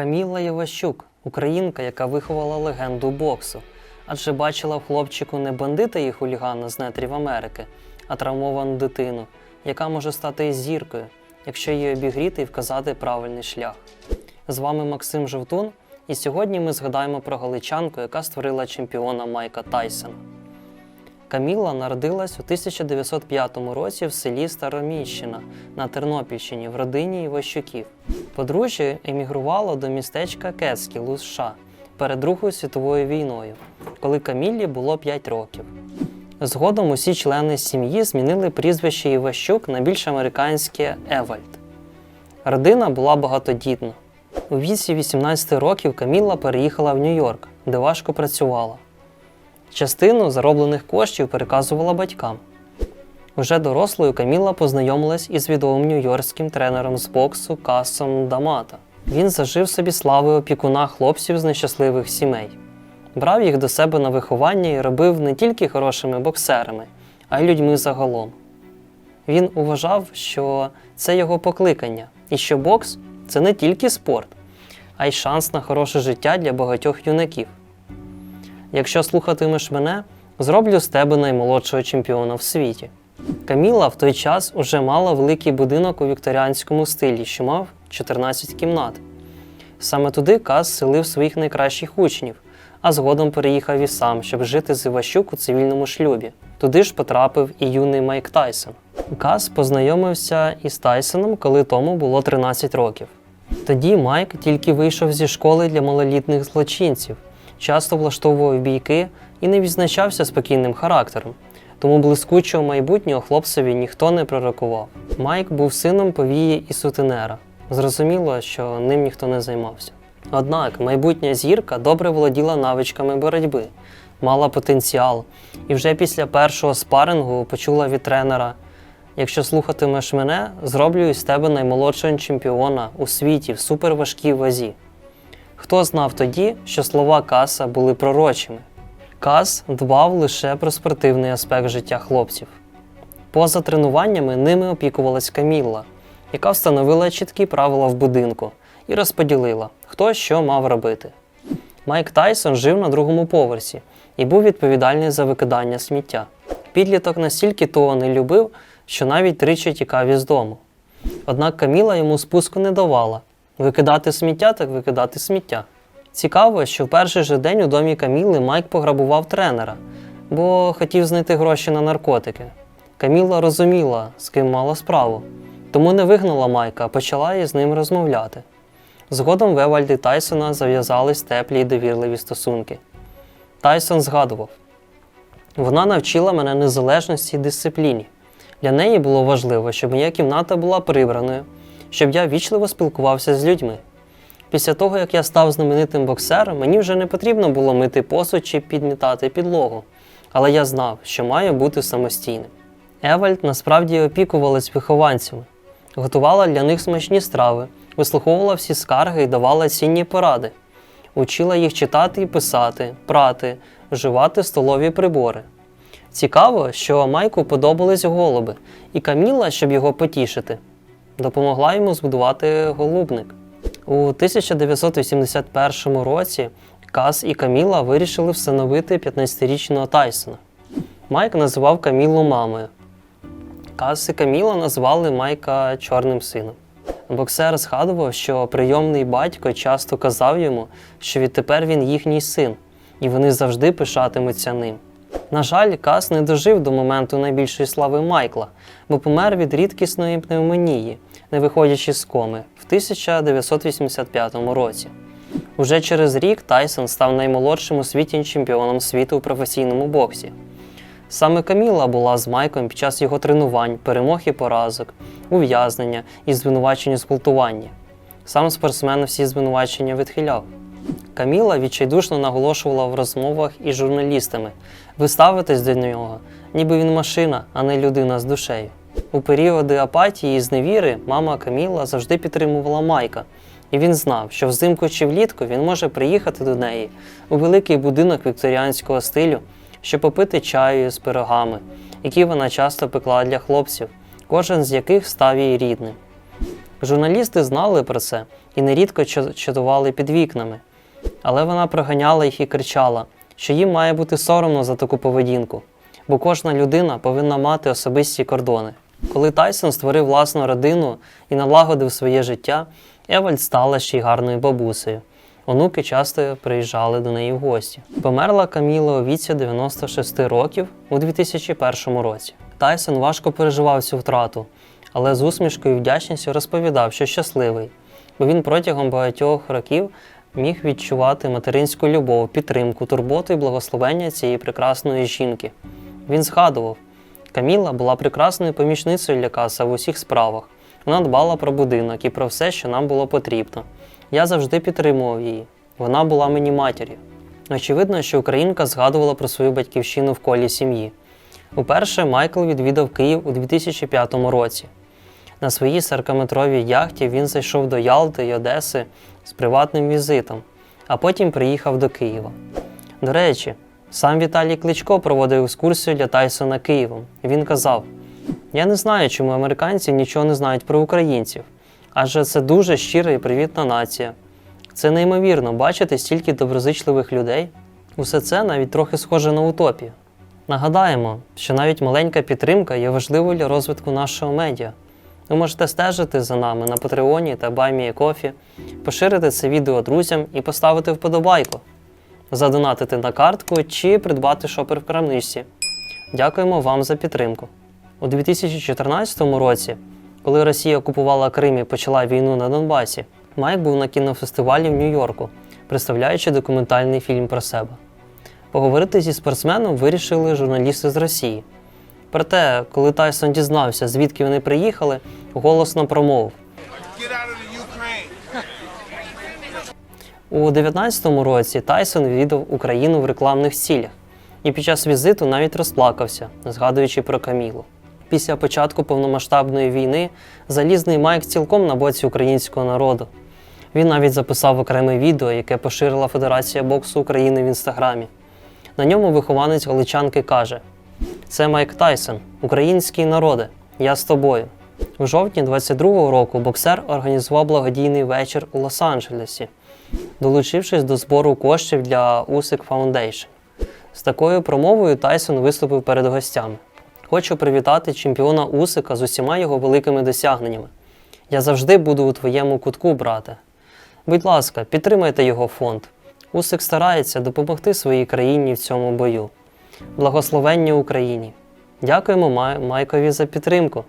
Каміла Єващук, українка, яка виховала легенду боксу, адже бачила в хлопчику не бандита і хулігана з нетрів Америки, а травмовану дитину, яка може стати зіркою, якщо її обігріти і вказати правильний шлях. З вами Максим Жовтун, і сьогодні ми згадаємо про галичанку, яка створила чемпіона Майка Тайсона. Каміла народилась у 1905 році в селі Староміщина на Тернопільщині в родині Іващуків. Подружжя емігрувало до містечка Кецкіл у США перед Другою світовою війною, коли Каміллі було 5 років. Згодом усі члени сім'ї змінили прізвище Іващук на більш американське Евальд. Родина була багатодітна. У віці 18 років Каміла переїхала в Нью-Йорк, де важко працювала. Частину зароблених коштів переказувала батькам. Уже дорослою Каміла познайомилась із відомим нью-йоркським тренером з боксу Касом Дамата. Він зажив собі слави опікуна хлопців з нещасливих сімей. Брав їх до себе на виховання і робив не тільки хорошими боксерами, а й людьми загалом. Він вважав, що це його покликання, і що бокс це не тільки спорт, а й шанс на хороше життя для багатьох юнаків. Якщо слухатимеш мене, зроблю з тебе наймолодшого чемпіона в світі. Каміла в той час уже мала великий будинок у вікторіанському стилі, що мав 14 кімнат. Саме туди Каз селив своїх найкращих учнів, а згодом переїхав і сам, щоб жити з Іващук у цивільному шлюбі. Туди ж потрапив і юний Майк Тайсон. Каз познайомився із Тайсоном, коли тому було 13 років. Тоді Майк тільки вийшов зі школи для малолітних злочинців, часто влаштовував бійки і не відзначався спокійним характером. Тому блискучого майбутнього хлопцеві ніхто не пророкував. Майк був сином повії і сутенера. Зрозуміло, що ним ніхто не займався. Однак майбутня зірка добре володіла навичками боротьби, мала потенціал, і вже після першого спарингу почула від тренера: якщо слухатимеш мене, зроблю із тебе наймолодшого чемпіона у світі в суперважкій вазі. Хто знав тоді, що слова Каса були пророчими? Кас дбав лише про спортивний аспект життя хлопців. Поза тренуваннями ними опікувалась Камілла, яка встановила чіткі правила в будинку і розподілила, хто що мав робити. Майк Тайсон жив на другому поверсі і був відповідальний за викидання сміття. Підліток настільки того не любив, що навіть тричі тікав із дому. Однак Каміла йому спуску не давала викидати сміття так викидати сміття. Цікаво, що в перший же день у домі Каміли Майк пограбував тренера, бо хотів знайти гроші на наркотики. Каміла розуміла, з ким мала справу, тому не вигнала Майка, а почала із ним розмовляти. Згодом в Евальді Тайсона зав'язались теплі й довірливі стосунки. Тайсон згадував: вона навчила мене незалежності і дисципліні. Для неї було важливо, щоб моя кімната була прибраною, щоб я вічливо спілкувався з людьми. Після того, як я став знаменитим боксером, мені вже не потрібно було мити посуд чи підмітати підлогу, але я знав, що маю бути самостійним. Евальд насправді опікувалась вихованцями, готувала для них смачні страви, вислуховувала всі скарги і давала цінні поради, учила їх читати і писати, прати, вживати столові прибори. Цікаво, що Майку подобались голуби, і Каміла, щоб його потішити, допомогла йому збудувати голубник. У 1981 році Каз і Каміла вирішили встановити 15-річного Тайсона. Майк називав Камілу мамою. Каз і Каміла назвали Майка чорним сином. Боксер згадував, що прийомний батько часто казав йому, що відтепер він їхній син, і вони завжди пишатимуться ним. На жаль, Кас не дожив до моменту найбільшої слави Майкла, бо помер від рідкісної пневмонії, не виходячи з коми, в 1985 році. Уже через рік Тайсон став наймолодшим у світі чемпіоном світу у професійному боксі. Саме Каміла була з Майком під час його тренувань, перемог і поразок, ув'язнення і звинувачень у зґвалтуванні. Сам спортсмен всі звинувачення відхиляв. Каміла відчайдушно наголошувала в розмовах із журналістами ви ставитесь до нього, ніби він машина, а не людина з душею. У періоди апатії і зневіри мама Каміла завжди підтримувала Майка, і він знав, що взимку чи влітку він може приїхати до неї у великий будинок вікторіанського стилю, щоб попити чаю з пирогами, які вона часто пекла для хлопців, кожен з яких став їй рідним. Журналісти знали про це і нерідко чатували під вікнами. Але вона проганяла їх і кричала, що їм має бути соромно за таку поведінку, бо кожна людина повинна мати особисті кордони. Коли Тайсон створив власну родину і налагодив своє життя, Евальд стала ще й гарною бабусею. Онуки часто приїжджали до неї в гості. Померла Каміла у віці 96 років у 2001 році. Тайсон важко переживав цю втрату, але з усмішкою і вдячністю розповідав, що щасливий, бо він протягом багатьох років міг відчувати материнську любов, підтримку, турботу і благословення цієї прекрасної жінки. Він згадував, Каміла була прекрасною помічницею для каса в усіх справах. Вона дбала про будинок і про все, що нам було потрібно. Я завжди підтримував її. Вона була мені матір'ю. Очевидно, що українка згадувала про свою батьківщину в колі сім'ї. Уперше Майкл відвідав Київ у 2005 році. На своїй 40-метровій яхті він зайшов до Ялти й Одеси з приватним візитом, а потім приїхав до Києва. До речі, сам Віталій Кличко проводив екскурсію для Тайсона Києвом. Він казав: Я не знаю, чому американці нічого не знають про українців, адже це дуже щира і привітна нація. Це неймовірно бачити стільки доброзичливих людей. Усе це навіть трохи схоже на утопію. Нагадаємо, що навіть маленька підтримка є важливою для розвитку нашого медіа. Ви можете стежити за нами на Патреоні та BuyMeACoffee, поширити це відео друзям і поставити вподобайку, задонатити на картку чи придбати шопер в крамничці. Дякуємо вам за підтримку. У 2014 році, коли Росія окупувала Крим і почала війну на Донбасі, Майк був на кінофестивалі в Нью-Йорку, представляючи документальний фільм про себе. Поговорити зі спортсменом вирішили журналісти з Росії. Проте, коли Тайсон дізнався, звідки вони приїхали, голосно промовив. У 2019 році Тайсон відвідав Україну в рекламних цілях і під час візиту навіть розплакався, згадуючи про Камілу. Після початку повномасштабної війни залізний Майк цілком на боці українського народу. Він навіть записав окреме відео, яке поширила Федерація боксу України в інстаграмі. На ньому вихованець галичанки каже: Це Майк Тайсон, український народе, я з тобою. У жовтні 22-го року боксер організував благодійний вечір у Лос-Анджелесі, долучившись до збору коштів для Usyk Foundation. З такою промовою Тайсон виступив перед гостями. Хочу привітати чемпіона Усика з усіма його великими досягненнями. Я завжди буду у твоєму кутку, брате. Будь ласка, підтримайте його фонд. Усик старається допомогти своїй країні в цьому бою. Благословення Україні! Дякуємо Майкові за підтримку.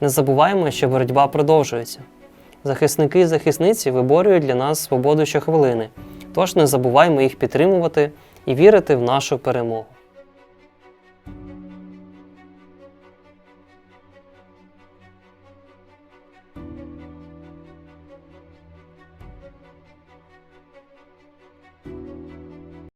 Не забуваємо, що боротьба продовжується. Захисники і захисниці виборюють для нас свободу щохвилини, тож не забуваймо їх підтримувати і вірити в нашу перемогу.